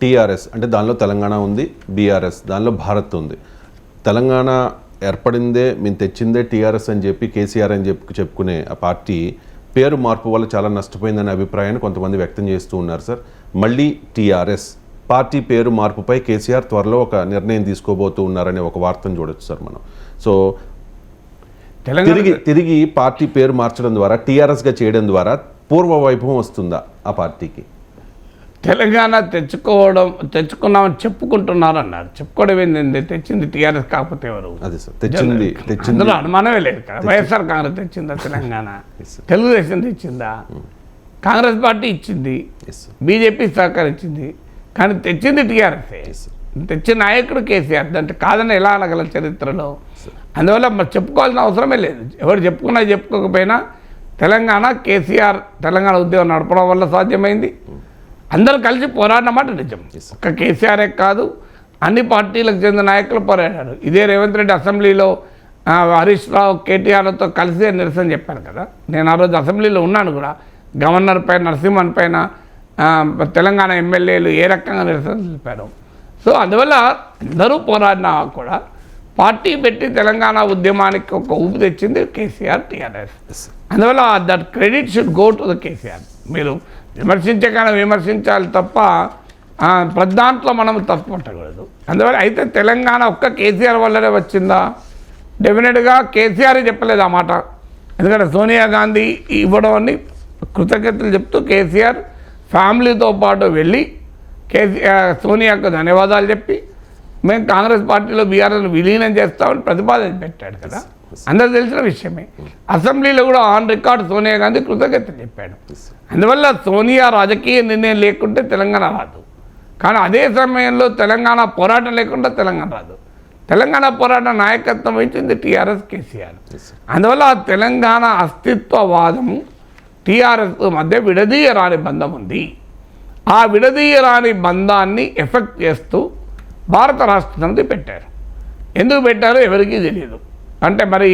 TRS అంటే దానిలో తెలంగాణ ఉంది బీఆర్ఎస్ దానిలో భారత్ ఉంది. తెలంగాణ ఏర్పడిందే మేము తెచ్చిందే టీఆర్ఎస్ అని చెప్పి కేసీఆర్ అని చెప్పి చెప్పుకునే ఆ పార్టీ పేరు మార్పు వల్ల చాలా నష్టపోయిందనే అభిప్రాయాన్ని కొంతమంది వ్యక్తం చేస్తూ ఉన్నారు సార్. మళ్ళీ టీఆర్ఎస్ పార్టీ పేరు మార్పుపై కేసీఆర్ త్వరలో ఒక నిర్ణయం తీసుకోబోతూ ఉన్నారనే ఒక వార్తను చూడొచ్చు సార్ మనం. సో తిరిగి తిరిగి పార్టీ పేరు మార్చడం ద్వారా టీఆర్ఎస్గా చేయడం ద్వారా పూర్వ వైభవం వస్తుందా ఆ పార్టీకి? తెలంగాణ తెచ్చుకోవడం తెచ్చుకున్నామని చెప్పుకుంటున్నారు అన్నారు చెప్పుకోవడం ఏంటంటే తెచ్చింది టీఆర్ఎస్ కాకపోతే ఎవరు? తెచ్చింది అందులో అనుమానమే లేదు కదా. వైఎస్ఆర్ కాంగ్రెస్ తెచ్చిందా తెలంగాణ. తెలుగుదేశం తెచ్చిందా? కాంగ్రెస్ పార్టీ ఇచ్చింది. బీజేపీ సహకరించింది. కానీ తెచ్చింది టీఆర్ఎస్ఏ ఎస్ సార్ తెచ్చిన నాయకుడు కేసీఆర్. అంటే కాదని ఎలా అనగల చరిత్రలో? అందువల్ల మరి చెప్పుకోవాల్సిన అవసరమే లేదు. ఎవరు చెప్పుకున్నా చెప్పుకోకపోయినా తెలంగాణ కేసీఆర్ తెలంగాణ ఉద్యమం నడపడం వల్ల సాధ్యమైంది. అందరూ కలిసి పోరాడినమాట నిజం. Yes, sir. ఒక్క కేసీఆరే కాదు అన్ని పార్టీలకు చెందిన నాయకులు పోరాడారు. ఇదే రేవంత్ రెడ్డి అసెంబ్లీలో హరీష్ రావు కేటీఆర్తో కలిసి నిరసన చెప్పాను కదా? నేను ఆ రోజు అసెంబ్లీలో ఉన్నాను కూడా. గవర్నర్ పైన నరసింహన్ పైన తెలంగాణ ఎమ్మెల్యేలు ఏ రకంగా నిరసన తెలిపారు సో అందువల్ల అందరూ పోరాడినా కూడా పార్టీ పెట్టి తెలంగాణ ఉద్యమానికి ఒక ఊపు తెచ్చింది కేసీఆర్ టీఆర్ఎస్. అందువల్ల that credit should go to the KCR. మీరు విమర్శించే కానీ విమర్శించాలి తప్ప ప్రదాంట్లో మనం తప్పు పట్టకూడదు. అందువల్ల అయితే తెలంగాణ ఒక్క కేసీఆర్ వల్లనే వచ్చిందా? డెఫినెట్గా కేసీఆర్ చెప్పలేదు ఆ మాట. ఎందుకంటే సోనియా గాంధీ ఇవ్వడం అని కృతజ్ఞతలు చెప్తూ కేసీఆర్ ఫ్యామిలీతో పాటు వెళ్ళి కేసీఆర్ సోనియాకు ధన్యవాదాలు చెప్పి మేము కాంగ్రెస్ పార్టీలో బీఆర్ఎస్ విలీనం చేస్తామని ప్రతిపాదన పెట్టాడు కదా. అందరూ తెలిసిన విషయమే. అసెంబ్లీలో కూడా ఆన్ రికార్డ్ సోనియా గాంధీ కృతజ్ఞతలు చెప్పాడు. అందువల్ల సోనియా రాజకీయ నిర్ణయం లేకుంటే తెలంగాణ రాదు. కానీ అదే సమయంలో తెలంగాణ పోరాటం లేకుండా తెలంగాణ రాదు. తెలంగాణ పోరాట నాయకత్వం వహించింది టీఆర్ఎస్ కేసీఆర్. అందువల్ల ఆ తెలంగాణ అస్తిత్వవాదము టీఆర్ఎస్ మధ్య విడదీయరాని బంధం ఉంది. ఆ విడదీయరాని బంధాన్ని ఎఫెక్ట్ చేస్తూ భారత రాష్ట్ర పెట్టారు. ఎందుకు పెట్టారో ఎవరికీ తెలియదు అంటే మరి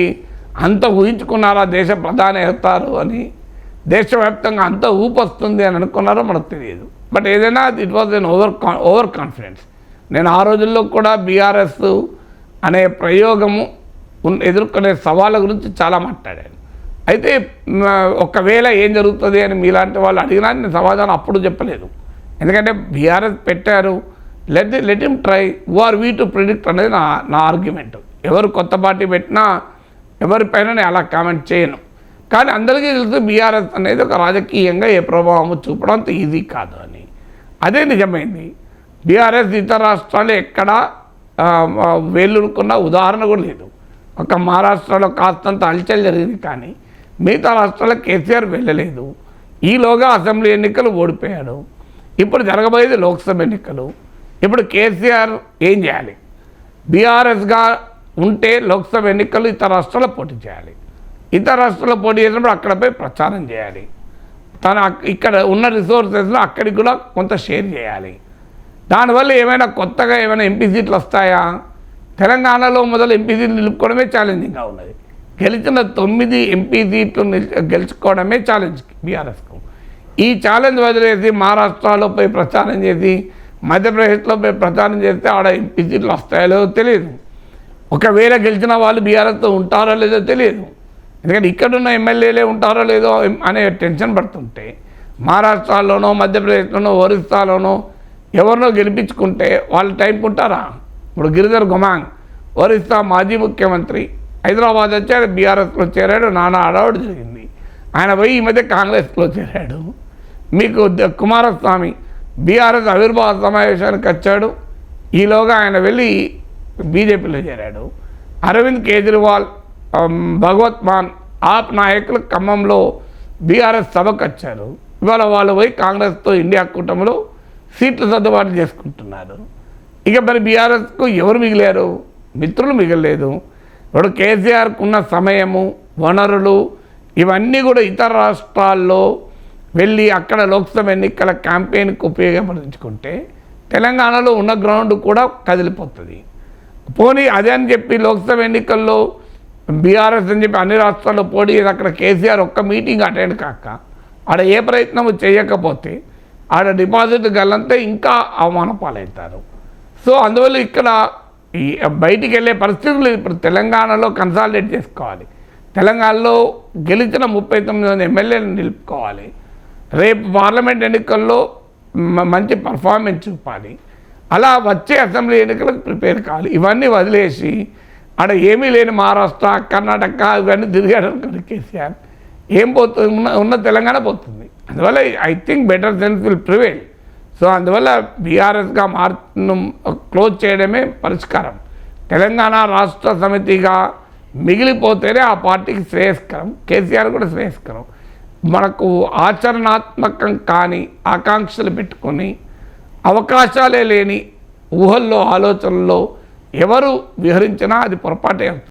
అంత ఊహించుకున్నారా దేశ ప్రధాని అవుతారు అని? దేశవ్యాప్తంగా అంత ఊపొస్తుంది అని అనుకున్నారో మనకు తెలియదు బట్ ఏదైనా it was an over over confidence నేను ఆ రోజుల్లో కూడా బీఆర్ఎస్ అనే ప్రయోగము ఎదుర్కొనే సవాళ్ళ గురించి చాలా మాట్లాడాను. అయితే ఒకవేళ ఏం జరుగుతుంది అని మీలాంటి వాళ్ళు అడిగినా నేను సమాధానం అప్పుడు చెప్పలేదు. ఎందుకంటే బీఆర్ఎస్ పెట్టారు. Let let him try who are we to predict అనేది నా నా ఆర్గ్యుమెంట్ ఎవరు కొత్త పార్టీ పెట్టినా ఎవరిపైన నేను అలా కామెంట్ చేయను. కానీ అందరికీ తెలుసు బీఆర్ఎస్ అనేది ఒక రాజకీయంగా ఏ ప్రభావం చూపడం అంత ఈజీ కాదు అని. అదే నిజమైంది. బీఆర్ఎస్ ఇతర రాష్ట్రాలు ఎక్కడా ఆ, ఉదాహరణ కూడా లేదు. ఒక మహారాష్ట్రలో కాస్తంత అలచల్ జరిగింది కానీ మిగతా రాష్ట్రాల్లో కేసీఆర్ వెళ్ళలేదు. ఈలోగా అసెంబ్లీ ఎన్నికలు ఓడిపోయాడు. ఇప్పుడు జరగబోయేది లోక్సభ ఎన్నికలు. ఇప్పుడు కేసీఆర్ ఏం చేయాలి? బీఆర్ఎస్గా ఉంటే లోక్సభ ఎన్నికలు ఇతర రాష్ట్రాల్లో పోటీ చేయాలి. ఇతర రాష్ట్రాల్లో పోటీ చేసినప్పుడు అక్కడపై ప్రచారం చేయాలి. తన ఇక్కడ ఉన్న రిసోర్సెస్లో అక్కడికి కూడా కొంత షేర్ చేయాలి. దానివల్ల ఏమైనా కొత్తగా ఏమైనా ఎంపీ సీట్లు వస్తాయా? తెలంగాణలో మొదలు ఎంపీ సీట్లు నిలుపుకోవడమే ఛాలెంజింగ్గా ఉన్నది. గెలిచిన తొమ్మిది ఎంపీ సీట్లు గెలుచుకోవడమే ఛాలెంజ్ బీఆర్ఎస్కు. ఈ ఛాలెంజ్ వదిలేసి మహారాష్ట్రలో పోయి ప్రచారం చేసి మధ్యప్రదేశ్లో మేము ప్రచారం చేస్తే ఆడ ఎంపీ సీట్లు వస్తాయో లేదో తెలియదు ఒకవేళ గెలిచిన వాళ్ళు బీఆర్ఎస్తో ఉంటారో లేదో తెలియదు ఎందుకంటే ఇక్కడున్న ఎమ్మెల్యేలే ఉంటారో లేదో అనే టెన్షన్ పడుతుంటే మహారాష్ట్రలోనో మధ్యప్రదేశ్లోనో ఒరిస్సాలోనో ఎవరినో గెలిపించుకుంటే వాళ్ళు టైంకి ఉంటారా? ఇప్పుడు గిరిధర్ గుమాంగ్ ఒరిస్సా మాజీ ముఖ్యమంత్రి హైదరాబాద్ వచ్చాడు బీఆర్ఎస్లో చేరాడు నానా అడవాడు జరిగింది. ఆయన పోయి ఈ మధ్య కాంగ్రెస్లో చేరాడు. మీకు కుమారస్వామి బీఆర్ఎస్ ఆవిర్భావ సమావేశానికి వచ్చాడు. ఈలోగా ఆయన వెళ్ళి బీజేపీలో చేరాడు. అరవింద్ కేజ్రీవాల్ భగవత్ మాన్ ఆప్ నాయకులు ఖమ్మంలో బీఆర్ఎస్ సభకు వచ్చారు. ఇవాళ వాళ్ళు పోయి కాంగ్రెస్తో ఇండియా కూటమిలో సీట్లు సర్దుబాటు చేసుకుంటున్నారు. ఇక మరి బీఆర్ఎస్కు ఎవరు మిగిలారు? మిత్రులు మిగలలేదు. ఇప్పుడు కేసీఆర్కు ఉన్న సమయము వనరులు ఇవన్నీ కూడా ఇతర రాష్ట్రాల్లో వెళ్ళి అక్కడ లోక్సభ ఎన్నికల క్యాంపెయిన్కి ఉపయోగపడించుకుంటే తెలంగాణలో ఉన్న గ్రౌండ్ కూడా కదిలిపోతుంది. పోనీ అదే అని చెప్పి లోక్సభ ఎన్నికల్లో బీఆర్ఎస్ అని చెప్పి అన్ని రాష్ట్రాల్లో పోటీ అక్కడ కేసీఆర్ ఒక్క మీటింగ్ అటెండ్ కాక ఆడ ఏ ప్రయత్నము చేయకపోతే ఆడ డిపాజిట్ గల్లంతా ఇంకా అవమాన పాలవుతారు సో అందువల్ల ఇక్కడ ఈ బయటికి వెళ్ళే పరిస్థితులు ఇప్పుడు తెలంగాణలో కన్సాలిడేట్ చేసుకోవాలి. తెలంగాణలో గెలిచిన ముప్పై తొమ్మిది మంది ఎమ్మెల్యేలు నిలుపుకోవాలి. రేపు పార్లమెంట్ ఎన్నికల్లో మంచి పర్ఫార్మెన్స్ చూపాలి. అలా వచ్చే అసెంబ్లీ ఎన్నికలకు ప్రిపేర్ కావాలి ఇవన్నీ వదిలేసి ఆడ ఏమీ లేని మహారాష్ట్ర కర్ణాటక ఇవన్నీ తిరిగాడు కేసీఆర్. ఏం పోతుంది? ఉన్న ఉన్న తెలంగాణ పోతుంది. అందువల్ల I think better sense will prevail so అందువల్ల బీఆర్ఎస్గా మారు క్లోజ్ చేయడమే పరిష్కారం. తెలంగాణ రాష్ట్ర సమితిగా మిగిలిపోతేనే ఆ పార్టీకి శ్రేయస్కరం. కేసీఆర్ కూడా శ్రేయస్కరం. మనకు ఆచరణాత్మకం కాని ఆకాంక్షలు పెట్టుకొని అవకాశాలే లేని ఊహల్లో ఆలోచనల్లో ఎవరు విహరించినా అది పొరపాటే అవుతుంది.